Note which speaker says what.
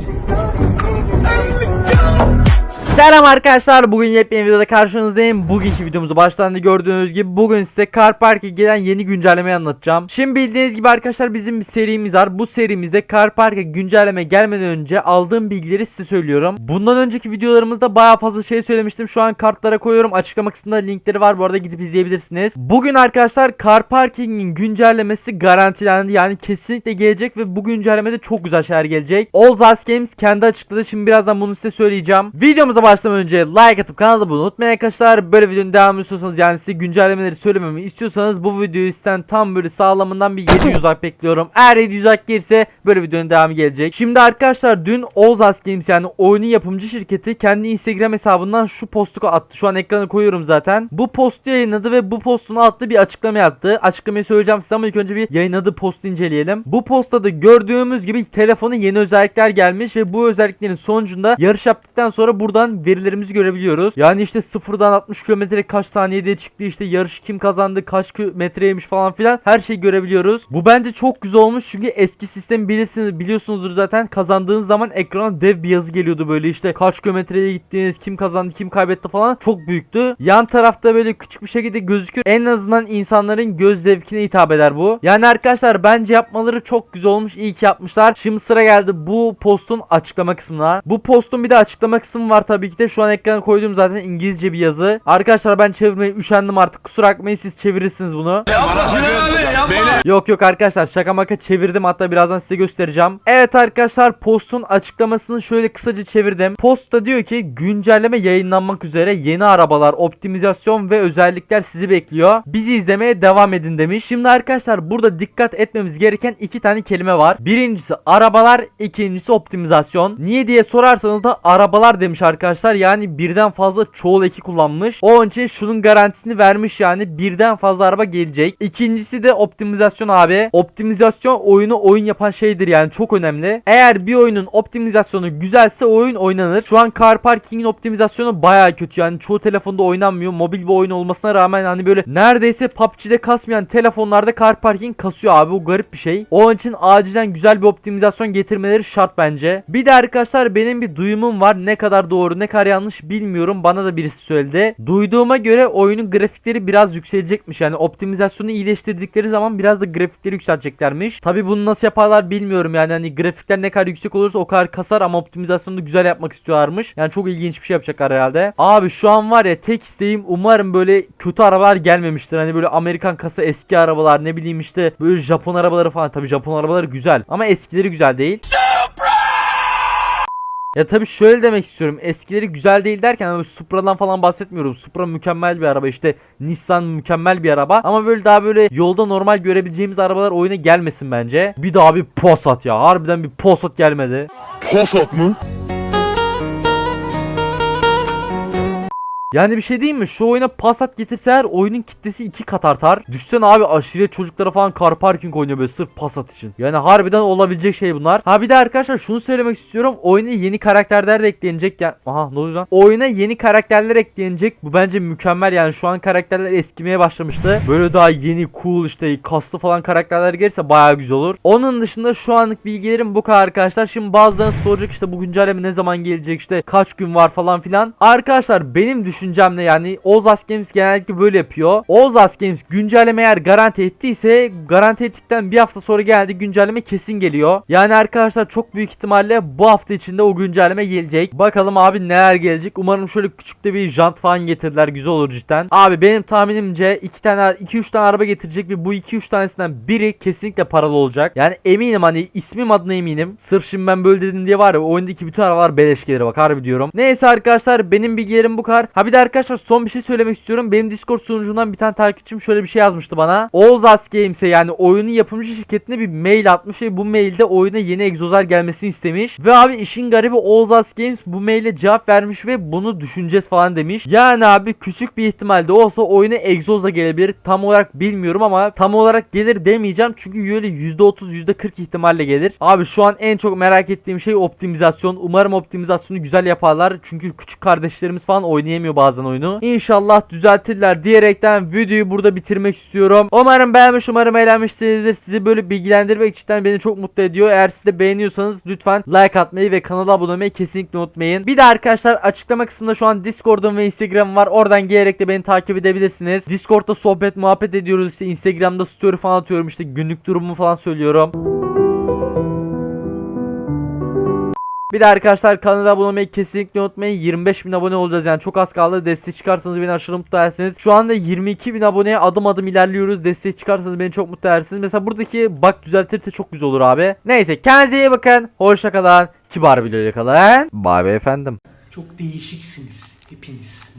Speaker 1: Thank you. Selam arkadaşlar bugün yepyeni videoda karşınızdayım. Bugünkü videomuzu baştan da gördüğünüz gibi Bugün size Car Park'a gelen yeni güncellemeyi anlatacağım. Şimdi bildiğiniz gibi arkadaşlar bizim bir serimiz var. Bu serimizde Car Park'a güncelleme gelmeden önce aldığım bilgileri size söylüyorum. Bundan önceki videolarımızda baya fazla şey söylemiştim. Şu an kartlara koyuyorum. Açıklama kısmında linkleri var. Bu arada gidip izleyebilirsiniz. Bugün arkadaşlar Car Parking'in güncellemesi garantilendi. Yani kesinlikle gelecek ve bu güncellemede çok güzel şeyler gelecek. Olzas Games kendi açıkladı. Şimdi birazdan bunu size söyleyeceğim. Videomuza başlamadan önce like atıp kanala abone unutmayın arkadaşlar. Böyle videonun devamını istiyorsanız yani size güncellemeleri söylememi istiyorsanız bu videoyu sizden tam böyle sağlamından bir 700 like bekliyorum. Eğer 700 like gelirse böyle videonun devamı gelecek. Şimdi arkadaşlar dün Ozas Games yani oyunun yapımcı şirketi kendi Instagram hesabından şu postu attı. Şu an ekrana koyuyorum zaten. Bu postu yayınladı ve bu postun altında bir açıklama yaptı. Açıklamayı söyleyeceğim size ama ilk önce bir yayınladığı postu inceleyelim. Bu postta da gördüğümüz gibi telefona yeni özellikler gelmiş ve bu özelliklerin sonucunda yarış yaptıktan sonra buradan verilerimizi görebiliyoruz. Yani işte sıfırdan 60 kilometre kaç saniyede çıktı işte yarış kim kazandı kaç metreymiş falan filan her şeyi görebiliyoruz. Bu bence çok güzel olmuş çünkü eski sistemi bilirsiniz biliyorsunuzdur zaten kazandığınız zaman ekrana dev bir yazı geliyordu böyle işte kaç kilometreye gittiniz kim kazandı kim kaybetti falan çok büyüktü. Yan tarafta böyle küçük bir şekilde gözüküyor. En azından insanların göz zevkine hitap eder bu. Yani arkadaşlar bence yapmaları çok güzel olmuş. iyi ki yapmışlar. Şimdi sıra geldi bu postun açıklama kısmına. Bu postun bir de açıklama kısmı var tabii ki de. Şu an ekrana koyduğum zaten İngilizce bir yazı. Arkadaşlar ben çevirmeye üşendim artık. Kusura bakmayın siz çevirirsiniz bunu. Yok yok arkadaşlar şaka maka çevirdim hatta birazdan size göstereceğim. Evet arkadaşlar postun açıklamasını şöyle kısaca çevirdim. Postta diyor ki güncelleme yayınlanmak üzere yeni arabalar, optimizasyon ve özellikler sizi bekliyor. Bizi izlemeye devam edin demiş. Şimdi arkadaşlar burada dikkat etmemiz gereken iki tane kelime var. Birincisi arabalar, ikincisi optimizasyon. Niye diye sorarsanız da arabalar demiş arkadaşlar. Yani birden fazla çoğul eki kullanmış. O için şunun garantisini vermiş yani birden fazla araba gelecek. İkincisi de optimizasyon abi. Optimizasyon oyunu oyun yapan şeydir yani çok önemli. Eğer bir oyunun optimizasyonu güzelse oyun oynanır. Şu an Car Parking'in optimizasyonu baya kötü yani çoğu telefonda oynanmıyor. Mobil bir oyun olmasına rağmen hani böyle neredeyse PUBG'de kasmayan telefonlarda Car Parking kasıyor abi. Bu garip bir şey. O için acilen güzel bir optimizasyon getirmeleri şart bence. Bir de arkadaşlar benim bir duyumum var. Ne kadar doğru ne kadar yanlış bilmiyorum. Bana da birisi söyledi. Duyduğuma göre oyunun grafikleri biraz yükselecekmiş. Yani optimizasyonu iyileştirdikleri zaman biraz da grafikleri yükselteceklermiş. Tabi bunu nasıl yaparlar bilmiyorum yani. Hani grafikler ne kadar yüksek olursa o kadar kasar ama optimizasyonu da güzel yapmak istiyorlarmış. Yani çok ilginç bir şey yapacaklar herhalde. Abi şu an var ya tek isteğim umarım böyle kötü arabalar gelmemiştir. Hani böyle Amerikan kasa eski arabalar ne bileyim işte böyle Japon arabaları falan. Tabi Japon arabaları güzel ama eskileri güzel değil. Ya tabii şöyle demek istiyorum. Eskileri güzel değil derken ama Supra'dan falan bahsetmiyorum. Supra mükemmel bir araba. işte Nissan mükemmel bir araba. Ama böyle daha böyle yolda normal görebileceğimiz arabalar oyuna gelmesin bence. Bir daha bir Passat ya. Harbiden bir Passat gelmedi.
Speaker 2: Posot mu?
Speaker 1: Yani bir şey diyeyim mi? Şu oyuna Passat getirseler oyunun kitlesi iki kat artar. Düşsen abi aşiret çocuklara falan car parking oynuyor böyle sırf Passat için. Yani harbiden olabilecek şey bunlar. Ha bir de arkadaşlar şunu söylemek istiyorum. Oyuna yeni karakterler de eklenecek. Yani, aha ne oluyor lan? Oyuna yeni karakterler eklenecek. Bu bence mükemmel yani şu an karakterler eskimeye başlamıştı. Böyle daha yeni cool işte kaslı falan karakterler gelirse bayağı güzel olur. Onun dışında şu anlık bilgilerim bu kadar arkadaşlar. Şimdi bazıları soracak işte bu güncelleme ne zaman gelecek işte kaç gün var falan filan. Arkadaşlar benim düşüncemle yani Ozas Games genellikle böyle yapıyor. Ozas Games güncelleme eğer garanti ettiyse garanti ettikten bir hafta sonra geldi güncelleme kesin geliyor. Yani arkadaşlar çok büyük ihtimalle bu hafta içinde o güncelleme gelecek. Bakalım abi neler gelecek. Umarım şöyle küçük de bir jant falan getirdiler. Güzel olur cidden. Abi benim tahminimce 2 tane 2-3 tane araba getirecek ve bu 2-3 tanesinden biri kesinlikle paralı olacak. Yani eminim hani ismim adına eminim. Sırf şimdi ben böyle dedim diye var ya oyundaki bütün arabalar beleş gelir bak harbi diyorum. Neyse arkadaşlar benim bilgilerim bu kadar. Ha bir de arkadaşlar son bir şey söylemek istiyorum. Benim Discord sunucundan bir tane takipçim şöyle bir şey yazmıştı bana. Oğuzas Games'e yani oyunun yapımcı şirketine bir mail atmış ve bu mailde oyuna yeni egzozlar gelmesini istemiş. Ve abi işin garibi Oğuzas Games bu maile cevap vermiş ve bunu düşüneceğiz falan demiş. Yani abi küçük bir ihtimalde olsa oyuna egzoz da gelebilir. Tam olarak bilmiyorum ama tam olarak gelir demeyeceğim. Çünkü öyle %30 %40 ihtimalle gelir. Abi şu an en çok merak ettiğim şey optimizasyon. Umarım optimizasyonu güzel yaparlar. Çünkü küçük kardeşlerimiz falan oynayamıyor bazen oyunu. İnşallah düzeltirler diyerekten videoyu burada bitirmek istiyorum. Umarım beğenmiş umarım eğlenmişsinizdir. Sizi böyle bilgilendirmek cidden beni çok mutlu ediyor. Eğer siz de beğeniyorsanız lütfen like atmayı ve kanala abone olmayı kesinlikle unutmayın. Bir de arkadaşlar açıklama kısmında şu an Discord'um ve Instagram'ım var. Oradan gelerek de beni takip edebilirsiniz. Discord'da sohbet muhabbet ediyoruz işte Instagram'da story falan atıyorum işte günlük durumumu falan söylüyorum. Bir de arkadaşlar kanala abone olmayı kesinlikle unutmayın. 25 bin abone olacağız yani çok az kaldı. Destek çıkarsanız beni aşırı mutlu edersiniz. Şu anda 22 bin aboneye adım adım ilerliyoruz. Destek çıkarsanız beni çok mutlu edersiniz. Mesela buradaki bak düzeltirse çok güzel olur abi. Neyse kendinize iyi bakın. Hoşça kalın. Kibar bir kalın. Bye bye efendim.
Speaker 2: Çok değişiksiniz hepiniz.